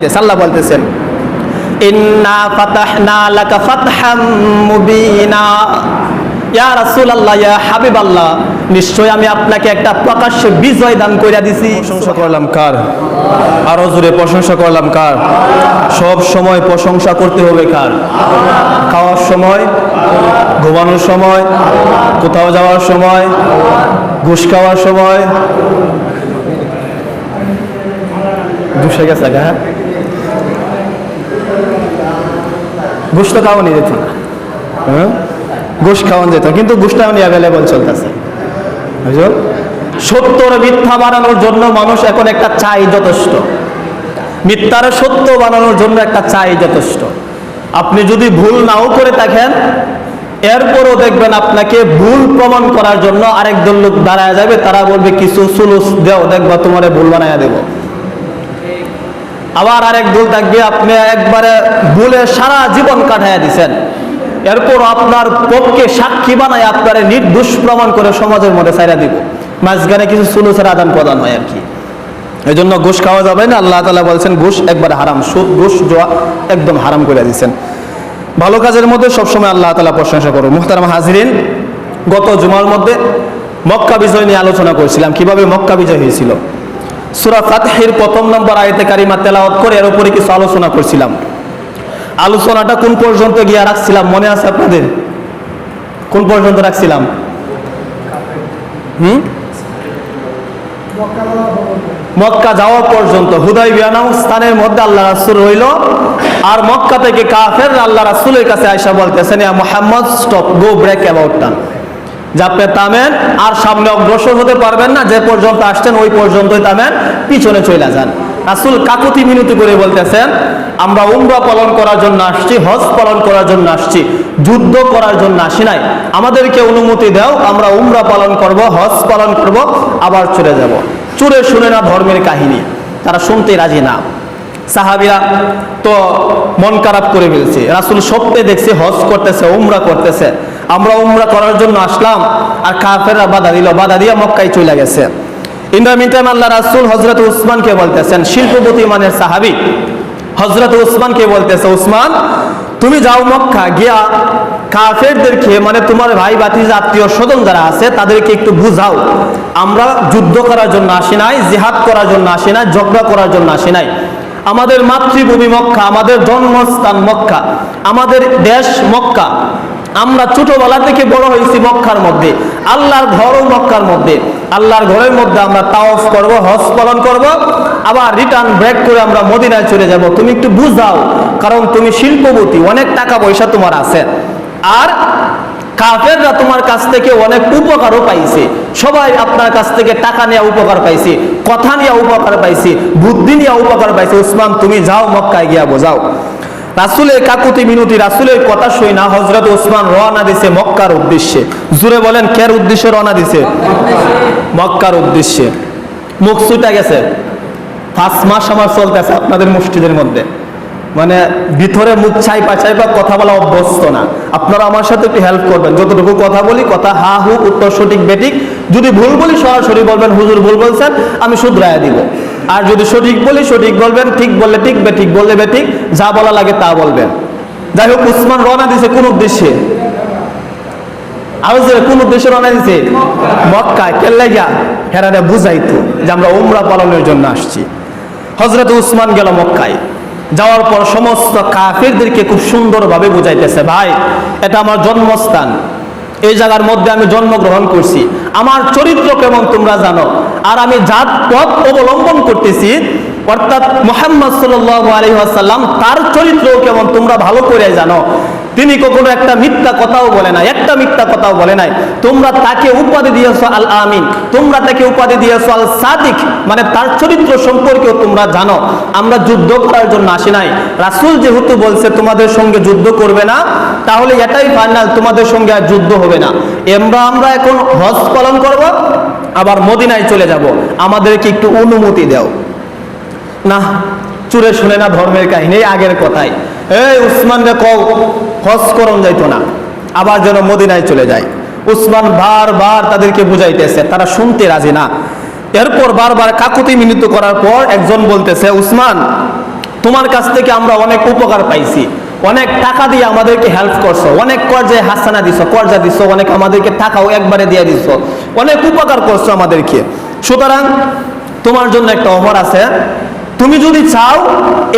আল্লাহ বলতেছেন, ইন্না ফাতাহনা লাকা ফাতহাম মুবিনা। ইয়া রাসূলুল্লাহ, ইয়া হাবিবাল্লাহ নিশ্চয় আমি আপনাকে একটা প্রকাশ্য বিজয় দান কইরা দিছি। কার? আরও জোরে প্রশংসা করলাম কার? সব সময় প্রশংসা করতে হবে কার? খাওয়ার সময়, ঘুমানোর সময়, কোথাও যাওয়ার সময়, ঘুষ খাওয়ার সময়। ঘুষে গেছে হ্যাঁ? ঘুষ তো খাওয়ানি যেত। হ্যাঁ? ঘুষ খাওয়ান যেত, কিন্তু ঘুষটা এখন অ্যাভেলেবল চলতেছে। বুঝলো সত্যর মিথ্যা বানানোর জন্য মানুষ এখন একটা চাই যথেষ্ট। মিথ্যার সত্য বানানোর জন্য একটা চাই যথেষ্ট। আপনি যদি ভুল নাও করে থাকেন, এরপরও দেখবেন আপনাকে ভুল প্রমাণ করার জন্য আরেকজন লোক দাঁড়ায় যাবে, তারা বলবে, কিছু সুলুস দেও, দেখবা তোমারে ভুল বানায় দেবো। আবার আরেক দল থাকবে, আপনি একবারে ভুলে সারা জীবন কাটাইয়া দিছেন। এরপর আপনার পক্ষে সাক্ষী বানায় আপনারে নির্দোষ প্রমাণ করে সমাজের মধ্যে ছাইরা দিব। মাঝখানে কিছু সুলুসের আদান প্রদান হয় আর কি। এই জন্য ঘুষ খাওয়া যাবে না, আল্লাহ তালা বলছেন, ঘুষ একবার হারাম সুদ ঘুষ, জোয়া একদম হারাম করে দিচ্ছেন ভালো কাজের মধ্যে সবসময় আল্লাহ তালা প্রশংসা করো মুহতারাম হাজরিন, গত জুমার মধ্যে মক্কা বিজয় নিয়ে আলোচনা করছিলাম। কীভাবে মক্কা বিজয় হয়েছিল? সুরা প্রথম নম্বর আয়তে কারিমা তেলাওয়াত করে এর উপরে কিছু আলোচনা করছিলাম। আলোচনাটা কোন পর্যন্ত গিয়ে রাখছিলাম মনে আছে আপনাদের? কোন পর্যন্ত রাখছিলাম? হুম? মক্কা যাওয়া পর্যন্ত। হুদাই বিয়ানাও স্থানের মধ্যে আল্লাহ রাসুল রইল। আর মক্কা থেকে কাফের আল্লাহ রাসুলের কাছে আয়সা বলতেছেন Mohammad stop go break about টান যে আপনি তামেন আর সামনে অগ্রসর হতে পারবেন না, যে পর্যন্ত আসছেন ওই পর্যন্তই তামেন পিছনে চলে যান। রাসুল কাকুতি মিনতি করে বলতেছেন, আমরা উমরা পালন করার জন্য আসছি, হজ পালন করার জন্য আসছি, যুদ্ধ করার জন্য আসি নাই। আমাদেরকে অনুমতি দাও, আমরা উমরা পালন করব, হজ পালন করব, আবার চলে যাব। চুরে শুনে না ধর্মের কাহিনী, তারা শুনতে রাজি না। সাহাবিরা তো মন খারাপ করে ফেলছে। রাসুল স্বপ্নে দেখছে, হজ করতেছে, উমরা করতেছে। আমরা উমরা করার জন্য আসলাম আর কাফেররা বাধা দিল, বাধা দিয়ে মক্কায় চলে গেছে। ইন্দ্রা মিনটাইম আল্লাহ রাসুল হজরত উসমানকে বলতেছেন, শিল্পপতি মানের সাহাবি। হজরত উসমানকে বলতেছে, উসমান, তুমি যাও মক্কা, গিয়া কাফেরদেরকে মানে তোমার ভাই বাতিজা আত্মীয় স্বজন যারা আছে, তাদেরকে একটু বুঝাও। আমরা যুদ্ধ করার জন্য আসি নাই, জিহাদ করার জন্য আসি নাই, ঝগড়া করার জন্য আসি নাই। আমাদের মাতৃভূমি মক্কা, আমাদের জন্মস্থান মক্কা, আমাদের দেশ মক্কা। আমরা ছোটবেলা থেকে বড় হয়েছি মক্কার মধ্যে, আল্লাহর ঘরও মক্কার মধ্যে। আল্লাহর ঘরের মধ্যে আমরা তাওফ করব, হজ পালন করব, আবার রিটার্ন ব্রেক করে আমরা মদিনায় চলে যাব। তুমি একটু বুঝাও, কারণ তুমি শিল্পপতি, অনেক টাকা পয়সা তোমার আছে। আর কাফেররা তোমার কাছ থেকে অনেক উপকারও পাইছে। সবাই আপনার কাছ থেকে টাকা নেওয়া উপকার পাইছে, কথা নিয়ে উপকার পাইছে, বুদ্ধি নিয়ে উপকার পাইছে। উসমান, তুমি যাও মক্কায় গিয়া বোঝাও। রাসুলের কাকুতি মিনতি, রাসুলের কথা শুই না হজরত ওসমান রওনা দিছে মক্কার উদ্দেশ্যে। জুড়ে বলেন, কের উদ্দেশ্যে রওনা দিছে? মক্কার উদ্দেশ্যে। মুখ ছুটা গেছে। পাঁচ মাস আমার চলতেছে আপনাদের মসজিদের মধ্যে। মানে ভিতরে মুখ ছাইপা বা কথা বলা অভ্যস্ত না। আপনারা আমার সাথে একটু হেল্প করবেন। যতটুকু কথা বলি, কথা হা, হু, উত্তর সঠিক, বেঠিক। যদি ভুল বলি, সরাসরি বলবেন, হুজুর, ভুল বলছেন, আমি শুধরায় দিব। আর যদি সঠিক বলি, সঠিক বলবেন, ঠিক বললে ঠিক, বেঠিক বললে বেঠিক, যা বলা লাগে তা বলবেন। যাই হোক, উসমান রওনা দিছে কোন উদ্দেশ্যে? আরও যে কোন উদ্দেশ্যে রওনা দিছে মক্কায়। কেল্লে গিয়া হেরারে বুঝাইতো যে আমরা উমরা পালনের জন্য আসছি। হজরত উসমান গেল মক্কায়। যাওয়ার পর সমস্ত কাফেরদেরকে খুব সুন্দরভাবে বুঝাইতেছে, ভাই, এটা আমার জন্মস্থান। এই জায়গার মধ্যে আমি জন্মগ্রহণ করছি। আমার চরিত্র কেমন তোমরা জানো? আর আমি জাত পথ অবলম্বন করতেছি অর্থাৎ মোহাম্মদ সাল্লাম তার চরিত্রও কেমন তোমরা ভালো করে জানো। তিনি কখনো একটা মিথ্যা কথাও বলে নাই, একটা মিথ্যা কথাও বলে নাই। তোমরা তাকে উপাধি দিয়েছ আল আমিন, তোমরা তাকে উপাধি দিয়েছ আল সাদিক মানে তার চরিত্র সম্পর্কেও তোমরা জানো। আমরা যুদ্ধ করার জন্য আসি নাই। রাসুল যেহেতু বলছে তোমাদের সঙ্গে যুদ্ধ করবে না, তাহলে এটাই ফাইনাল তোমাদের সঙ্গে আর যুদ্ধ হবে না। আমরা আমরা এখন হজ পালন করব, আবার মদিনায় চলে যাব। আমাদেরকে একটু অনুমতি দাও। না, চুরে শুনে না ধর্মের কাহিনী আগের কথাই। এই উসমান রে কও, হজ করণ যাইতো না, আবার যেন মদিনায় চলে যায়। উসমান বারবার তাদেরকে বুঝাইতেছে, তারা শুনতে রাজি না। এরপর বারবার কাকুতি মিনিত করার পর একজন বলতেছে, উসমান, তোমার কাছ থেকে আমরা অনেক উপকার পাইছি। অনেক টাকা দিয়ে আমাদেরকে হেল্প করছ। অনেক কর্জায় হাসানা দিছো, কর্জা দিছো, অনেক আমাদেরকে টাকাও একবারে দিয়ে দিছো। অনেক উপকার করছ আমাদেরকে। সুতরাং তোমার জন্য একটা অফার আছে তুমি যদি চাও,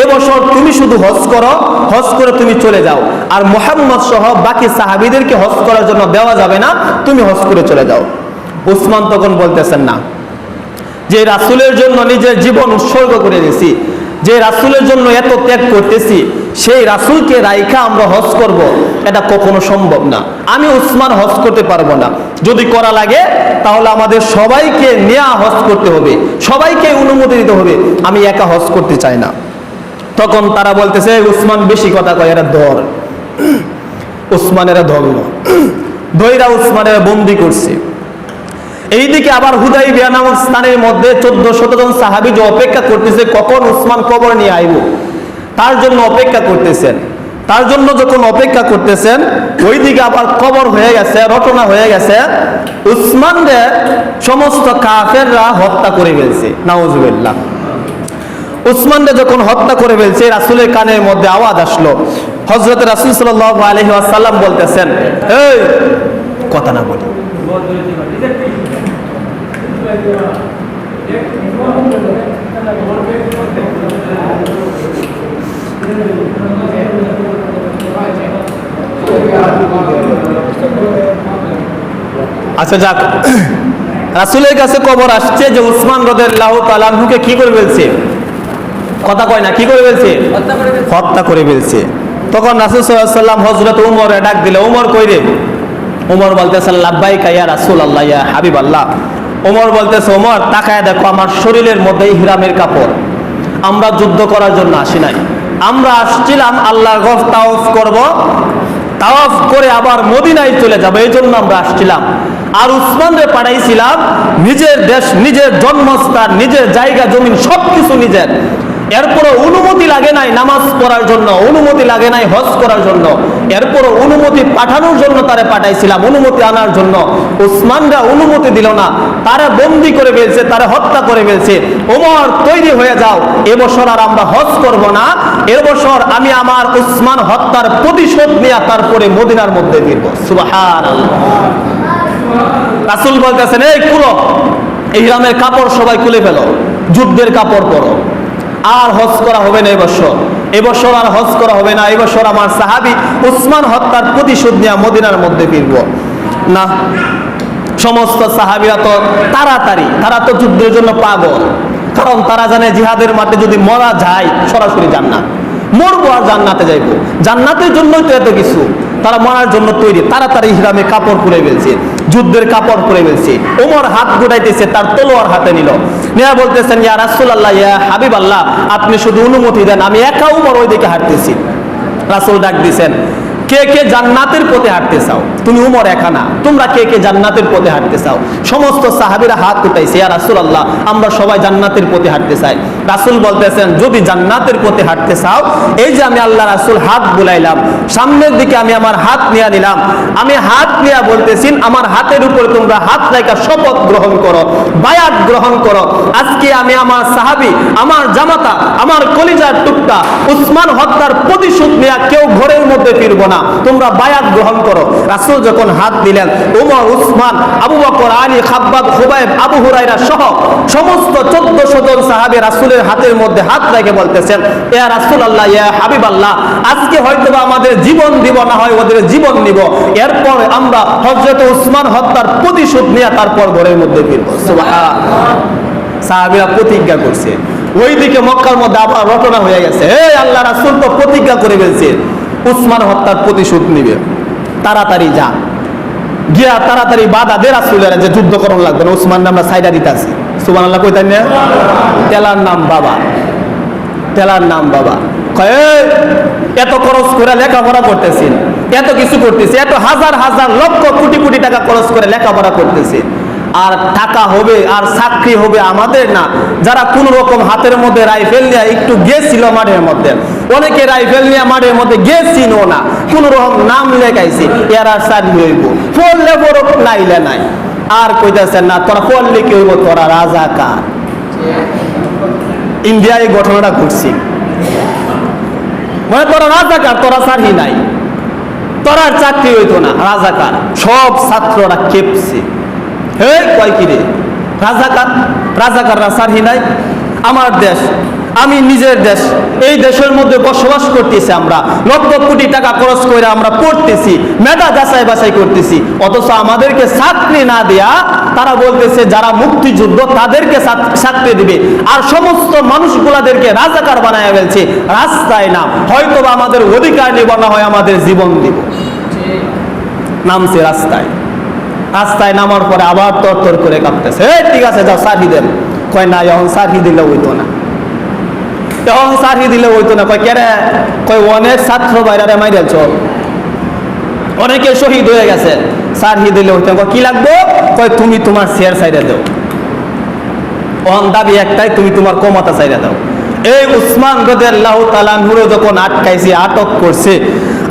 এবছর তুমি শুধু হজ করো, হজ করে তুমি চলে যাও। আর মোহাম্মদ সহ বাকি সাহাবিদেরকে হজ করার জন্য দেওয়া যাবে না, তুমি হজ করে চলে যাও। উসমান তখন বলতেছেন না, যে রাসুলের জন্য নিজের জীবন উৎসর্গ করে দিয়েছি যে রাসুলের জন্য এত ত্যাগ করতেছি, সেই রাসুলকে রাইখা আমরা হজ করব। এটা কখনো সম্ভব না। আমি উসমান হজ করতে পারব না। যদি করা লাগে, তাহলে আমাদের সবাইকে নেয়া হজ করতে হবে। সবাইকে অনুমতি দিতে হবে। আমি একা হজ করতে চাই না। তখন তারা বলতেছে উসমান বেশি কথা কয়, এরা ধর। উসমানেরা ধর্ম। ধৈরা উসমানেরা বন্দি করছে। এইদিকে আবার হুদাই বিয়া নামক স্থানের মধ্যে চোদ্দ শত জন সাহাবি যে অপেক্ষা করতেছে, কখন উসমান কবর নিয়ে আইব? তার জন্য অপেক্ষা করতেছেন। তার জন্য যখন অপেক্ষা করতেছেন, ওইদিকে আবার কবর হয়ে গেছে, রটনা হয়ে গেছে। উসমানরে সমস্ত কাফেররা হত্যা করে ফেলছে, নাউজুবিল্লাহ। উসমানরে যখন হত্যা করে ফেলছে, রাসুলের কানের মধ্যে আওয়াজ আসলো। হজরত রাসুল সাল্লাহ আলহি বলতেছেন, এই, কথা না বলি। আচ্ছা যাক। রাসুলের কাছে খবর আসছে যে উসমান রদের লাহু তালাহুকে কি করে ফেলছে? কথা কয় না কি করে ফেলছে? হত্যা করে ফেলছে। তখন রাসুল সাল্লাম হজরত উমর ডাক দিলে উমর কই রে? উমর বলতেছে লাব্বাই কাইয়া রাসুল আল্লাহ ইয়া হাবিব আল্লাহ উমর বলতেছে, ওমর, তাকায় দেখো, আমার শরীরের মধ্যে হিরামের কাপড়। আমরা যুদ্ধ করার জন্য আসি নাই। আমরা আসছিলাম, আল্লাহর গফ তাওফ করব। তাওয়াফ করে আবার মদিনায় চলে যাব, এই জন্য আমরা আসছিলাম। আর উসমানরে পাঠাইছিলাম, নিজের দেশ, নিজের জন্মস্থান, নিজের জায়গা, জমিন, সবকিছু নিজের। এরপরও অনুমতি লাগে নাই নামাজ পড়ার জন্য, অনুমতি লাগে নাই হজ করার জন্য। এরপরও অনুমতি পাঠানোর জন্য তারে পাঠাইছিলাম, অনুমতি আনার জন্য। উসমানরা অনুমতি দিল না, তারা বন্দি করে ফেলছে, তারা হত্যা করে ফেলছে। ওমর, তৈরি হয়ে যাও, এবছর আর আমরা হজ করব না, এবছর আমি আমার উসমান হত্যার প্রতিশোধ নিয়ে তারপরে মদিনার মধ্যে ফিরব। সুবাহান রাসুল বলতেছেন, এই খুলো এই গ্রামের কাপড় সবাই খুলে ফেলো, যুদ্ধের কাপড় পরো। আর হজ করা হবে না এবছর। এবছর আর হজ করা হবে না। এবছর আমার সাহাবি উসমান হত্যার প্রতিশোধ নিয়ে মদিনার মধ্যে ফিরব। না, সমস্ত সাহাবিরা তো তাড়াতাড়ি, তারা তো যুদ্ধের জন্য পাগল। কারণ তারা জানে জিহাদের মাঠে যদি মরা যায়, সরাসরি জান্নাত। মরবো আর জান্নাতে যাইবো। জান্নাতের জন্যই তো এত কিছু। তারা মারার জন্য তৈরি, তারা তার হিরামে কাপড় পরে ফেলছে, যুদ্ধের কাপড় পরে ফেলছে। ওমর হাত গুটাইতেছে, তার তলোয়ার হাতে নিল। নেয়া বলতেছেন, ইয়া রাসুল্লাহ ইয়া হাবিব আল্লাহ আপনি শুধু অনুমতি দেন, আমি একা উমর ওই দিকে হাঁটতেছি। রাসুল ডাক দিছেন, কে কে জান্নাতের পথে হাঁটতে চাও? তুমি উমর একা না। তোমরা কে কে জান্নাতের পথে হাঁটতে চাও? সমস্ত সাহাবীরা হাত উঠাইছে, ইয়া রাসূলুল্লাহ, আমরা সবাই জান্নাতের পথে হাঁটতে চাই। রাসূল বলতেছেন, যদি জান্নাতের পথে হাঁটতে চাও, এই যে আমি আল্লাহ রাসূল হাত বুলাইলাম, সামনের দিকে আমি আমার হাত নিয়ে নিলাম, আমি হাত নিয়ে বলতেছি, আমার হাতের উপর তোমরা হাত রেখা শপথ গ্রহণ করো, বায়াত গ্রহণ করো। আজকে আমি আমার সাহাবি, আমার জামাতা, আমার কলিজার টুকটা, উসমান হত্যার প্রতিশোধ নেওয়া কেউ ঘরের মধ্যে ফিরবো না। তোমরা বায়াত গ্রহণ করো। রাসূল যখন হাত দিলেন ওমর উসমান, আবু বকর, আলী, খাব্বাব, খুবাইব, আবু হুরাইরা সহ সমস্ত চোদ্দশো জন সাহাবী রাসূলের হাতের মধ্যে হাত রেখে বলতেছেন ইয়া রাসূল আল্লাহ ইয়া হাবিব আল্লাহ আজকে হয়তো আমাদের জীবন দিব না হয়, ওদের জীবন নিব। এরপর আমরা হযরত উসমান হত্যার প্রতিশোধ নিয়ে তারপর ঘরের মধ্যে ফিরবো। সাহাবীরা প্রতিজ্ঞা করছে। ওইদিকে মক্কার মধ্যে আবার রটনা হয়ে গেছে। এই আল্লাহ রাসূল তো প্রতিজ্ঞা করে ফেলছে, উসমান হত্যার প্রতিশোধ নিবে। তাড়াতাড়ি যা। গিয়া তাড়াতাড়ি বাধা দে রাসূলের যে যুদ্ধ করণ লাগবে না উসমান আমরা সাইডা দিতে আছি সুমান সুবহানাল্লাহ কইতান না তেলার নাম বাবা। তেলার নাম বাবা। কয় "এই, এত খরচ করে লেখাপড়া করতেছি। এত কিছু করতেছি। এত হাজার হাজার লক্ষ কোটি কোটি টাকা খরচ করে লেখাপড়া করতেছি। আর টাকা হবে আর চাকরি হবে আমাদের না। যারা কোন রকম হাতের মধ্যে রাইফেল নিয়ে একটু গেছিল মাঠের মধ্যে অনেকে রাইফেল নিয়ে মাঠের মধ্যে গেছিল না। কোন রকম নাম লেখাইছি, এরা চাকরি হইব পড়লে বড় নাইলে নাই। আর কইতেছেন না, তোরা পড়লে কি হইব? তোরা রাজা কার ইন্ডিয়ায় এই ঘটনাটা ঘটছে। মানে তোরা রাজাকার, তোরা সারহি নাই। তোরা চাকরি হইতো না, রাজাকার। সব ছাত্ররা কেপছে হে কয় কি রে? রাজাকার, রাজাকাররা সারহি নাই। আমার দেশ আমি নিজের দেশ, এই দেশের মধ্যে বসবাস করতেছি আমরা। লক্ষ কোটি টাকা খরচ করে আমরা পড়তেছি, মেধা যাচাই বাছাই করতেছি। অথচ আমাদেরকে চাকরি না দেয়া তারা বলতেছে, যারা মুক্তিযুদ্ধ তাদেরকে চাক- চাকরি দিবে। আর সমস্ত মানুষগুলাদেরকে রাজাকার বানায় ফেলছে। রাস্তায় না হয়তো আমাদের অধিকার নিব, না হয় আমাদের জীবন দিব। নামছে রাস্তায়। রাস্তায় নামার পরে আবার তর তর করে কাঁপতেছে। ঠিক আছে, যাও সারি দেন। কয়, না, এখন সারি দিলে হইতো না। এখন সারি দিলে হইতো না। কয় কেরে কয় অনেক ছাত্র বাইরে মাইরেল চল অনেকে শহীদ হয়ে গেছে। সারি দিলে হইতো কয়, কি লাগবে? কয় তুমি তোমার শেয়ার সাইডে দাও। অন দাবি একটাই তুমি তোমার ক্ষমতা চাইরা দাও। এই উসমান রদিয়াল্লাহ তাআলা নূরে যখন আটকাইছে, আটক করছে,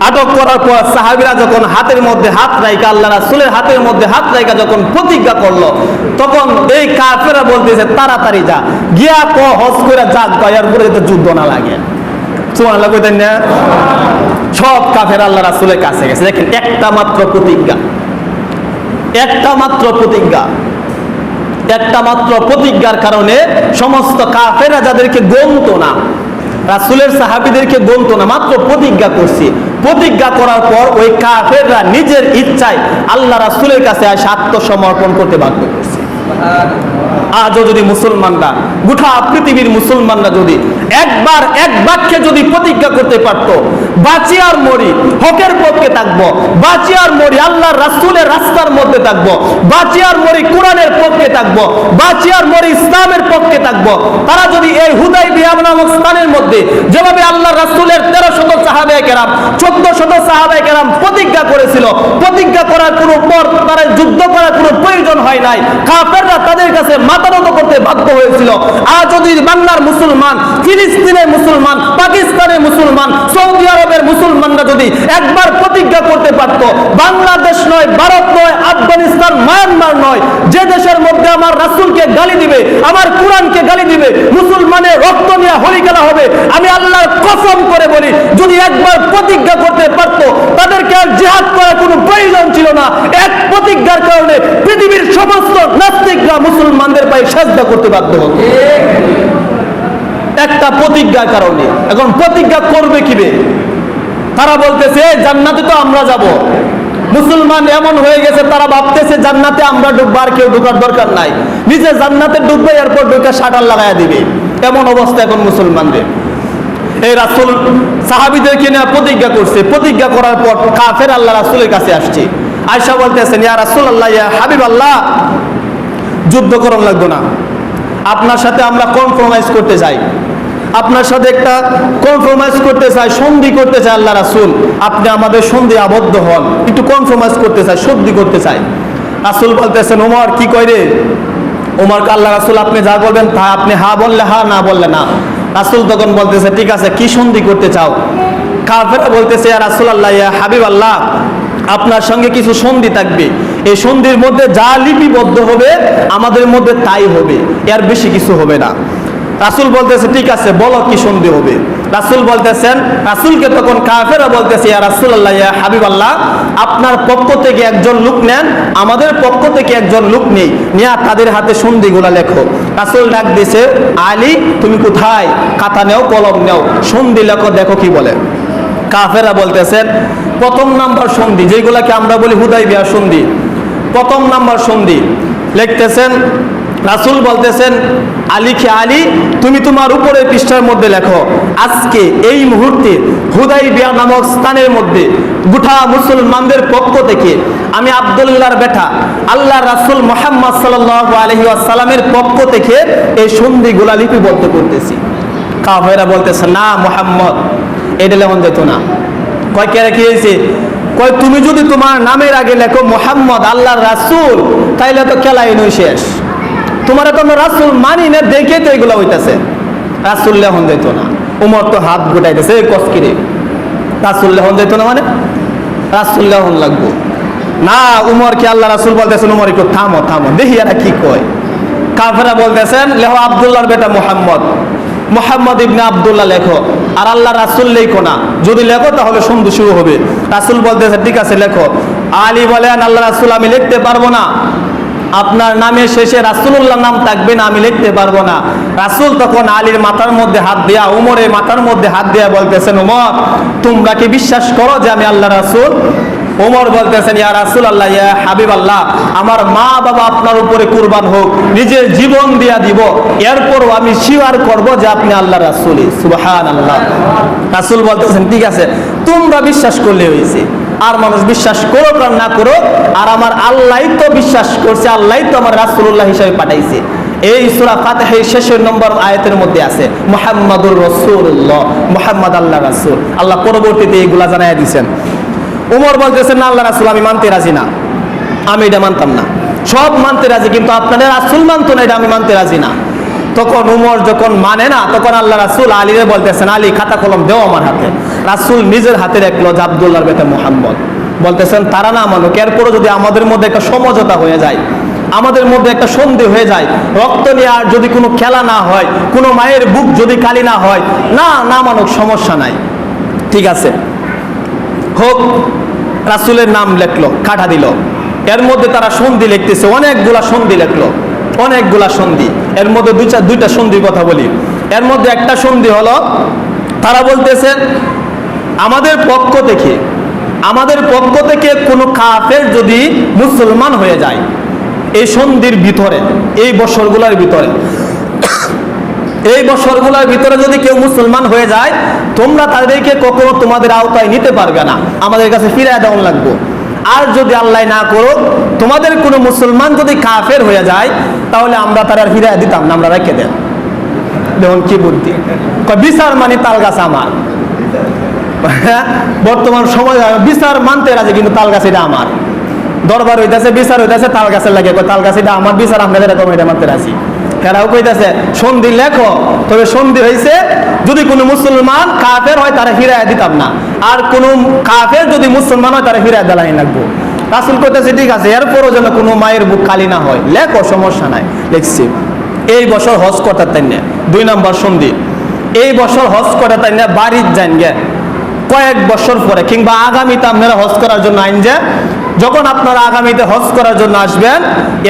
আটক করার পর সাহাবিরা যখন হাতের মধ্যে হাত রাইকা আল্লাহ রাসূলের হাতের মধ্যে হাত রাইকা যখন প্রতিজ্ঞা করল, তখন এই কাফেরা বলতেছে, তাড়াতাড়ি যা, গিয়া ক, হজ করে যাক গায়ার পরে যাতে যুদ্ধ না লাগে। সুবহানাল্লাহ, কইতেন না? সব কাফের আল্লাহ রাসূলের কাছে গেছে। দেখেন, একটা মাত্র প্রতিজ্ঞা, একটা মাত্র প্রতিজ্ঞা। একটা মাত্র প্রতিজ্ঞার কারণে সমস্ত কাফেরা যাদেরকে গমত না, রাসুলের সাহাবিদেরকে গমত না, মাত্র প্রতিজ্ঞা করছি। প্রতিজ্ঞা করার পর ওই কাফেররা নিজের ইচ্ছায় আল্লাহ রাসুলের কাছে আসে আত্মসমর্পণ করতে বাধ্য করছে। আজও যদি মুসলমানরা, গোটা পৃথিবীর মুসলমানরা যদি একবার এক বাক্যে যদি প্রতিজ্ঞা করতে পারতো, বাঁচি আর মরি, হকের পক্ষে থাকব, বাঁচি আর মরি, আল্লাহর রাসূলের রাস্তার মধ্যে থাকব, বাঁচি আর মরি কোরআনের পক্ষে থাকব, বাঁচি আর মরি ইসলামের পক্ষে থাকব। তারা যদি এই হুদাই বিয়াম নামক স্থানের মধ্যে যেভাবে আল্লাহ রাসূলের তেরো শত সাহাবায়ে কেরাম, চোদ্দ শত সাহাবায়ে কেরাম প্রতিজ্ঞা করেছিল, প্রতিজ্ঞা করার কোনো পর তারা যুদ্ধ করার কোনো প্রয়োজন হয় নাই, কাফেররা তাদের কাছে মাথা নত করতে বাধ্য হয়েছিল। আর যদি বাংলার মুসলমান ফিলিস্তিনের মুসলমান, পাকিস্তানের মুসলমান, সৌদি আরবের মুসলমানরা যদি একবার প্রতিজ্ঞা করতে পারত, বাংলাদেশ নয়, ভারত নয়, আফগানিস্তান, মায়ানমার নয়, যে দেশের মধ্যে আমার রাসূলকে গালি দিবে, আমার কোরআনকে গালি দিবে, মুসলমানের রক্ত নিয়ে হলি খেলা হবে, আমি আল্লাহর কসম করে বলি, যদি একবার প্রতিজ্ঞা করতে পারতো, তাদেরকে আর জিহাদ করার কোনো প্রয়োজন ছিল না। এক প্রতিজ্ঞার কারণে পৃথিবীর সমস্ত নাস্তিকরা মুসলমানদের পায়ে সাজদা করতে বাধ্য হতো। একটা প্রতিজ্ঞার কারণে। এখন প্রতিজ্ঞা করবে কিবে? তারা বলতেছে জান্নাতে তো আমরা যাব। মুসলমান এমন হয়ে গেছে, তারা ভাবতেছে, জান্নাতে আমরা আর কেউ ঢুকার দরকার নাই। নিজে জান্নাতে ডুববে, এরপর ঢুকে শাটার লাগাইয়া দিবে। এমন অবস্থা এখন মুসলমানদের। এই রাসুল সাহাবিদেরকে নিয়ে প্রতিজ্ঞা করছে। প্রতিজ্ঞা করার পর কাফের আল্লাহ রাসুলের কাছে আসছে। আয়সা বলতেছেন, ইয়া রাসুল আল্লাহ ইয়া হাবিব আল্লাহ যুদ্ধ করণ লাগতো না। আপনার সাথে আমরা কম্প্রোমাইজ করতে চাই। আপনার সাথে একটা কম্প্রোমাইজ করতে চাই সন্ধি করতে চাই আল্লাহ রাসুল, আপনি আমাদের সন্ধি আবদ্ধ হন, একটু কম্প্রোমাইজ করতে চাই সন্ধি করতে চাই রাসুল বলতেছেন, ওমর, কি কয় রে? ওমর, আল্লাহ রাসুল, আপনি যা বলবেন তা আপনি হা বললে হা, না বললে না। রাসুল তখন বলতেছে, ঠিক আছে, কি সন্ধি করতে চাও? কাফেরা বলতেছে রাসুল আল্লাহ ইয়া হাবিব আল্লাহ আপনার সঙ্গে কিছু সন্ধি থাকবে। এই সন্ধির মধ্যে যা লিপিবদ্ধ হবে, আমাদের মধ্যে তাই হবে। এর বেশি কিছু হবে না। রাসুল বলতেছে, ঠিক আছে, বলো কি সন্ধি হবে? রাসুল বলতেছেন, রাসুলকে তখন কাফেরা বলতেছে, ইয়া রাসুল আল্লাহ ইয়া হাবিব আল্লাহ আপনার পক্ষ থেকে একজন লোক নেন, আমাদের পক্ষ থেকে একজন লোক নেই। নিয়ে, তাদের হাতে সন্ধিগুলা লেখো। রাসুল ডাক দিছে, আলী, তুমি কোথায়? খাতা নেও, কলম নেও, সন্ধি লেখো, দেখো কি বলে। কাফেরা বলতেছেন, প্রথম নাম্বার সন্ধি, যেগুলাকে আমরা বলি হুদাই বিয়া সন্ধি, প্রথম নাম্বার সন্ধি। লিখতেছেন রাসুল বলতেছেন আলীকে আলী, তুমি তোমার উপরের পৃষ্ঠার মধ্যে লেখো, আজকে এই মুহূর্তে হুদাই বিয়া নামক স্থানের মধ্যে গোটা মুসলমানদের পক্ষ থেকে আমি আবদুল্লাহর বেটা আল্লাহ রাসুল মোহাম্মদ সাল্লাহ আলহি আসালামের পক্ষ থেকে এই সন্ধিগুলা লিপিবদ্ধ করতেছি। কাফেরা বলতেছে, না মোহাম্মদ, এটা লেমন যেত না। কয়, কে কি হয়েছে? কয়, তুমি যদি তোমার নামের আগে লেখো মোহাম্মদ, আল্লাহর রাসুল, তাইলে তো খেলাই নই শেষ। তোমার তো রাসুল মানি না দেখে তো এগুলো হইতেছে। রাসুল লেহন যেত না। উমর তো হাত গুটাইতেছে কসকিরে, রাসুল লেহন যেত না মানে? রাসুল লেহন লাগবো। না, উমর কি আল্লাহ রাসুল বলতেছেন? উমর একটু থামো থামো, দেখি এরা কি কয়? কাফেরা বলতেছেন লেহ আবদুল্লাহর বেটা মোহাম্মদ। মোহাম্মদ ইবনে আবদুল্লাহ লেখো, আর আল্লাহ রাসুল লেখো না। যদি লেখো তাহলে সন্ধি শুরু হবে। রাসুল বলতেছে, ঠিক আছে, লেখো। আলী বলেন, আল্লাহ রাসুল, আমি লিখতে পারব না। আপনার নামের শেষে রাসুল্লাহ নাম থাকবে না, আমি লিখতে পারব না। রাসুল তখন আলীর মাথার মধ্যে হাত দেয়া, উমরের মাথার মধ্যে হাত দেয়া বলতেছেন, উমর, তোমরা কি বিশ্বাস করো যে আমি আল্লাহ রাসুল? ওমর বলতেছেন, ইয়া রাসুল আল্লাহ ইয়া হাবিব আল্লাহ আমার মা বাবা আপনার উপরে কুরবান হোক, নিজের জীবন দিয়া দিব। এরপরও আমি স্বীকার করব যে আপনি আল্লাহ রাসুলি সুবাহান আল্লাহ রাসুল বলতেছেন, ঠিক আছে, তোমরা বিশ্বাস করলে হয়েছে। আর মানুষ বিশ্বাস করো আর না করুক, আর আমার আল্লাহ তো বিশ্বাস করছে আল্লাহ তো আমার রাসুল্লাহ হিসাবে পাঠাইছে। এই সুরা ফাতেহের শেষের নম্বর আয়াতের মধ্যে আছে, মোহাম্মদুর রসুল্লাহ মোহাম্মদ আল্লাহ রাসুল। আল্লাহ পরবর্তীতে এইগুলা জানাই দিয়েছেন উমর বলতেছেন, না আল্লাহ রাসুল, আমি মানতে রাজি না। আমি এটা মানতাম না। সব মানতে রাজি, কিন্তু আপনাদের রাসুল মানতো না, এটা আমি মানতে রাজি না। তখন উমর যখন মানে না, তখন আল্লাহ রাসুল আলীরে বলতেছেন, আলী, খাতা কলম দেও আমার হাতে। রাসুল নিজের হাতে রাখল যে আবদুল্লাহর বেটা মোহাম্মদ। বলতেছেন, তারা না মানুক, এরপরও যদি আমাদের মধ্যে একটা সমঝোতা হয়ে যায়, আমাদের মধ্যে একটা সন্ধি হয়ে যায়, রক্ত নিয়ে আর যদি কোনো খেলা না হয়, কোনো মায়ের বুক যদি কালি না হয়, না না মানুক, সমস্যা নাই। ঠিক আছে। হোক, রাসুলের নাম লেখলো, কাটা দিল। এর মধ্যে তারা সন্ধি লিখতেছে, অনেকগুলা সন্ধি লেখলো। অনেকগুলা সন্ধি। এর মধ্যে দুই চার দুইটা সন্ধির কথা বলি। এর মধ্যে একটা সন্ধি হলো, তারা বলতেছে, আমাদের পক্ষ থেকে আমাদের পক্ষ থেকে কোনো কাফের যদি মুসলমান হয়ে যায়, এই সন্ধির ভিতরে, এই বছরগুলোর ভিতরে, এই বছরগুলোর ভিতরে যদি কেউ মুসলমান হয়ে যায়, তোমরা তাদেরকে কখনো তোমাদের আওতায় নিতে পারবে না। আমাদের কাছে ফিরে দেওয়ান লাগবো। আর যদি আল্লাহ না করো তোমাদের কোনো মুসলমান যদি কাফের হয়ে যায় তাহলে আমরা তার আর ফিরে দিতাম না আমরা রেখে দেন। দেখুন কি বুদ্ধি। বিচার মানে তাল গাছ আমার। হ্যাঁ, বর্তমান সময় বিচার মানতে রাজি কিন্তু তাল গাছ এটা আমার। দরবার হইতেছে বিচার হইতাছে তাল গাছের লাগে। তাল গাছ এটা আমার বিচার আমরা এরকম এটা মানতে রাজি। তারাও কইতাছে, সন্ধি লেখো, তবে সন্ধি হয়েছে যদি কোনো মুসলমান কাফের হয় তারা ফিরাই দিতাম না। আর কোন কাফের যদি মুসলমান হয় তারা হিরায় দেলাই লাগবো। রাসুল কইতেছে, ঠিক আছে, এরপরও যেন কোনো মায়ের বুক খালি না হয়। লেখো, সমস্যা নাই, লিখছি। এই বছর হজ করতে তাই না দুই নম্বর সন্ধি। এই বছর হজ করে তাই না বাড়ির যান গে কয়েক বছর পরে, কিংবা আগামীতে আপনারা হজ করার জন্য আইন যে যখন আপনারা আগামীতে হজ করার জন্য আসবেন,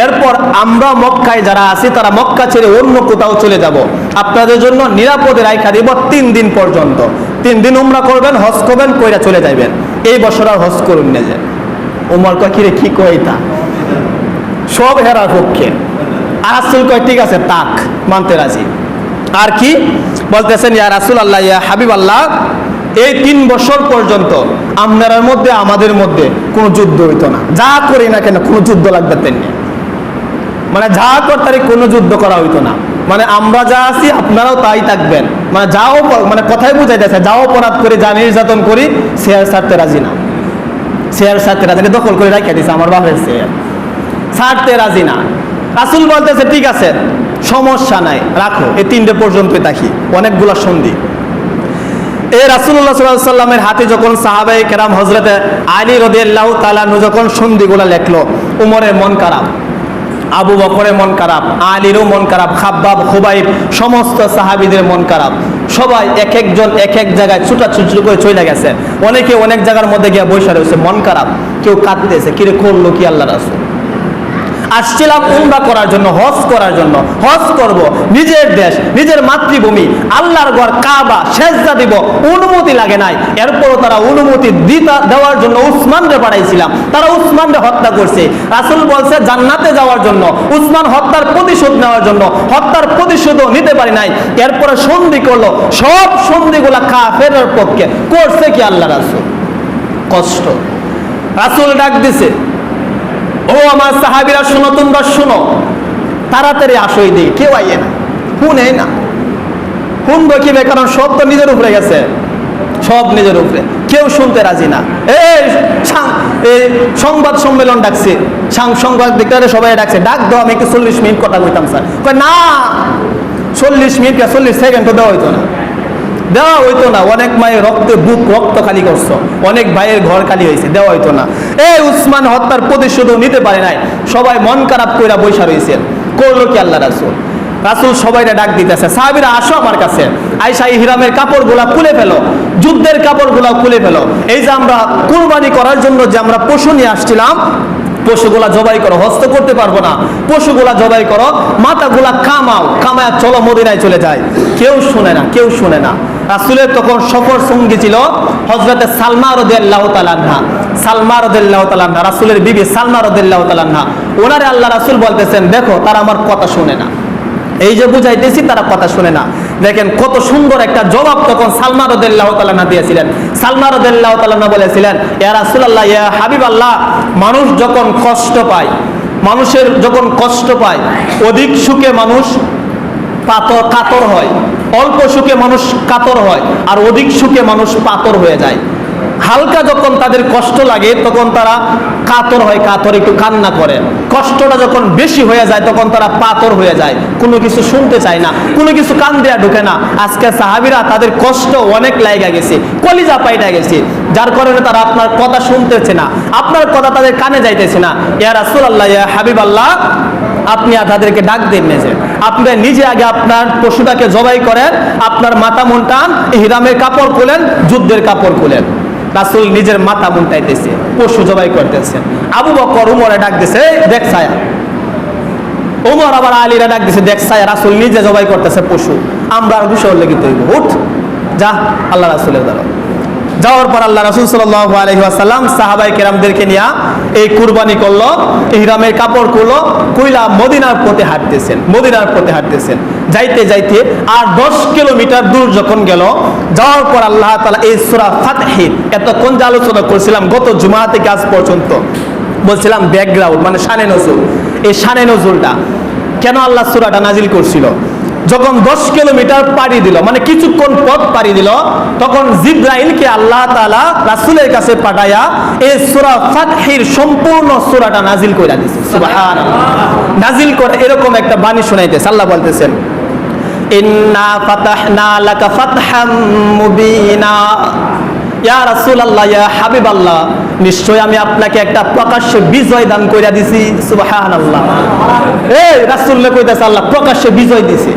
এরপর আমরা মক্কায় যারা আছি, তারা মক্কা ছেড়ে অন্য কোথাও চলে যাব। আপনাদের জন্য নিরাপদে রাইখা দিব তিন দিন পর্যন্ত। তিন দিন উমরা করবেন, হজ করবেন, কইরা চলে যাবেন এই বছর আর হজ করুন না যে। উমর কিরে, কি কয় তা সব হেরার পক্ষে। আর রাসুল কয়, ঠিক আছে তাক মানতে রাজি। আর কি? বলতেছেন, ইয়া রাসুল আল্লাহ ইয়া হাবিব আল্লাহ এই তিন বছর পর্যন্ত আপনার মধ্যে, আমাদের মধ্যে কোনো যুদ্ধ হইতো না। যা করি না কেন, কোনো যুদ্ধ লাগবে তেমনি। মানে যা করতারি কোনো যুদ্ধ করা হইতো না। মানে আমরা যা আছি, আপনারাও তাই থাকবেন। মানে যাও মানে কথাই বুঝাইতেছে, যাও অপরাধ করি, যা নির্যাতন করি শেয়ার ছাড়তে রাজি না। শেয়ার ছাড়তে রাজি না। দখল করে রাখিয়ে দিছে আমার বাপের শেয়ার ছাড়তে রাজি না। রাসুল বলতেছে, ঠিক আছে, সমস্যা নাই, রাখো। এই তিনটে পর্যন্তই থাকি। অনেকগুলা সন্ধি। এই রাসুল্লাহ সাল্লামের হাতে যখন সাহাবাই কেরাম হজরতে আলী রদিয়াল্লাহ তালানু যখন সন্ধিগুলা লেখলো, উমরের মন খারাপ, আবু বকরের মন খারাপ, আলীরও মন খারাপ, খাব্বাব, খুবাইব, সমস্ত সাহাবিদের মন খারাপ। সবাই এক একজন এক এক জায়গায় ছুটাছুটি করে চলে গেছে। অনেকে অনেক জায়গার মধ্যে গিয়ে বসে রয়েছে, মন খারাপ। কেউ কাঁদতেছে, কিরে করল কি আল্লাহ রাসুল? আসছিলাম উমরা করার জন্য, হজ করার জন্য। হজ করব, নিজের দেশ, নিজের মাতৃভূমি, আল্লাহর ঘর, কাবা, সেজদা দিব, অনুমতি লাগে নাই। এরপরও তারা অনুমতি দিতা, দেওয়ার জন্য উসমানরে পাঠাইছিলাম। তারা উসমানরে হত্যা করছে। রাসুল বলছে, জান্নাতে যাওয়ার জন্য, উসমান হত্যার প্রতিশোধ নেওয়ার জন্য, হত্যার প্রতিশোধও নিতে পারি নাই। এরপরে সন্ধি করল, সব সন্ধিগুলা কাফের পক্ষে। করছে কি আল্লাহ রাসুল? কষ্ট। রাসুল ডাক দিছে ও আমার সাহাবিরা শোনো, তোমরা শোনো। তাড়াতাড়ি আসোই দিই কেউ আইয়ে না। শুনে না। শুনব কি বে? কারণ সব তো নিজের উপরে গেছে। সব নিজের উপরে। কেউ শুনতে রাজি না। এই এই সংবাদ সম্মেলন ডাকছে। সংবাদ বিজ্ঞানে সবাই ডাকছে। ডাক দাও, আমি একটু চল্লিশ মিনিট কথা কইতাম, স্যার। না, চল্লিশ মিনিট, চল্লিশ সেকেন্ড তো দেওয়া হইতো না। দেওয়া হইতো না। অনেক মায়ের রক্তে বুক রক্ত খালি করছ। অনেক ভাইয়ের ঘর খালি হয়েছে দেওয়া হইতো না। এই উসমান হত্যার প্রতিশোধও নিতে পারে নাই। সবাই মন খারাপ কইরা বৈশা রয়েছে করল কি আল্লাহ রাসুল? রাসুল সবাইটা ডাক দিতেছে, সাহাবিরা, আসো আমার কাছে। আইসা এই হিরামের কাপড়গুলা খুলে ফেলো। যুদ্ধের কাপড়গুলা খুলে ফেলো। এই যে আমরা কুরবানি করার জন্য যে আমরা পশু নিয়ে আসছিলাম, পশুগুলা জবাই করো, হস্ত করতে পারব না। পশুগুলা জবাই করো, মাথাগুলা কামাও, কামায় চলো মদিনায় চলে যায়। কেউ শুনে না, কেউ শুনে না। রাসুলের তখন সফর সঙ্গী ছিল হজরতে সালমা রদিয়াল্লাহ তালান্না সালমা রদিল্লাহ তালান্না রাসুলের বিবি সালমা রদিল্লাহ তালান্না ওনারে আল্লাহ রাসুল বলতেছেন, দেখো, তারা আমার কথা শুনে না। এই যে বুঝাইতেছি, তারা কথা শুনে না। দেখেন, কত সুন্দর একটা জবাব তখন সালমা রদুল্লাহ দিয়েছিলেন। সালমা রদুল্লাহ তালানা বলেছিলেন, ইয়া রাসুলাল্লাহ, ইয়া হাবিব আল্লাহ মানুষ যখন কষ্ট পায়, মানুষের যখন কষ্ট পায়, অধিক সুখে মানুষ পাতর কাতর হয়। অল্প সুখে মানুষ কাতর হয় আর অধিক সুখে মানুষ পাতর হয়ে যায়। হালকা যখন তাদের কষ্ট লাগে, তখন তারা কাতর হয়, কাতর একটু কান্না করে। কষ্টটা যখন বেশি হয়ে যায়, তখন তারা পাতর হয়ে যায়। কোনো কিছু শুনতে চায় না, কোনো কিছু কান দেয়া ঢুকে না। আজকে সাহাবিরা তাদের কষ্ট অনেক লাইগা গেছে, কলিজা পাইটা গেছে। যার কারণে তারা আপনার কথা শুনতেছে না। আপনার কথা তাদের কানে যাইতেছে না। ইয়া রাসূলুল্লাহ, ইয়া হাবিব আল্লাহ আপনি তাদেরকে ডাক দেন নিজে। আপনি নিজে আগে আপনার পশুটাকে জবাই করেন আপনার মাথা মুন্টান হিরামের কাপড় খুলেন যুদ্ধের কাপড় খুলেন। রাসুল নিজের মাথা মুন্টাইতেছে পশু জবাই করতেছেন আবু বকর উমরে ডাক দিছে "এই, দেখ ছায়া। ওমর আবার আলীরা ডাক দিছে দেখ ছায়া রাসুল নিজে জবাই করতেছে পশু। আমরা আর বিষয় লেগিত হইব উঠ যা আল্লাহ রাসুলের দ্বারা যাওয়ার পর আল্লাহ রাসুল সাল্লাহ আলহিহাসাল্লাম সাহাবাই কেরামদেরকে নিয়ে এই কুরবানি করল, ইহরামের কাপড় করল কুইলা মদিনার পথে হাঁটতেছেন, মদিনার পথে হাঁটতেছেন। যাইতে যাইতে আর দশ কিলোমিটার দূর যখন গেল, যাওয়ার পর আল্লাহ তালা এই সুরা ফাতহিদ এতক্ষণ যে আলোচনা করছিলাম, গত জুমা থেকে আজ পর্যন্ত, বলছিলাম ব্যাকগ্রাউন্ড মানে শানে নজরুল এই শানে নজরুলটা কেন আল্লাহ সুরাটা নাজিল করছিল? যখন দশ কিলোমিটার পাড়ি দিল মানে কিছুক্ষণ পথ পাড়ি দিল, তখন জিব্রাইলকে আল্লাহ তাআলা রাসূলের কাছে পাঠায়া এই সূরা ফাতহির সম্পূর্ণ সূরাটা নাজিল করে নাজিল করে এরকম একটা বাণী শোনাইতেছে, আল্লাহ বলতেছেন, ইন্না ফাতাহনা লাকা ফাতহাম মুবিনা। ইয়া রাসূলুল্লাহ, ইয়া হাবিবাল্লাহ নিশ্চয় আমি আপনাকে একটা প্রকাশ্য বিজয় দান কইরা দিছি। সুবহানাল্লাহ। এই রাসূলকে কইতাছে, আল্লাহ, প্রকাশ্যে বিজয় দিছে।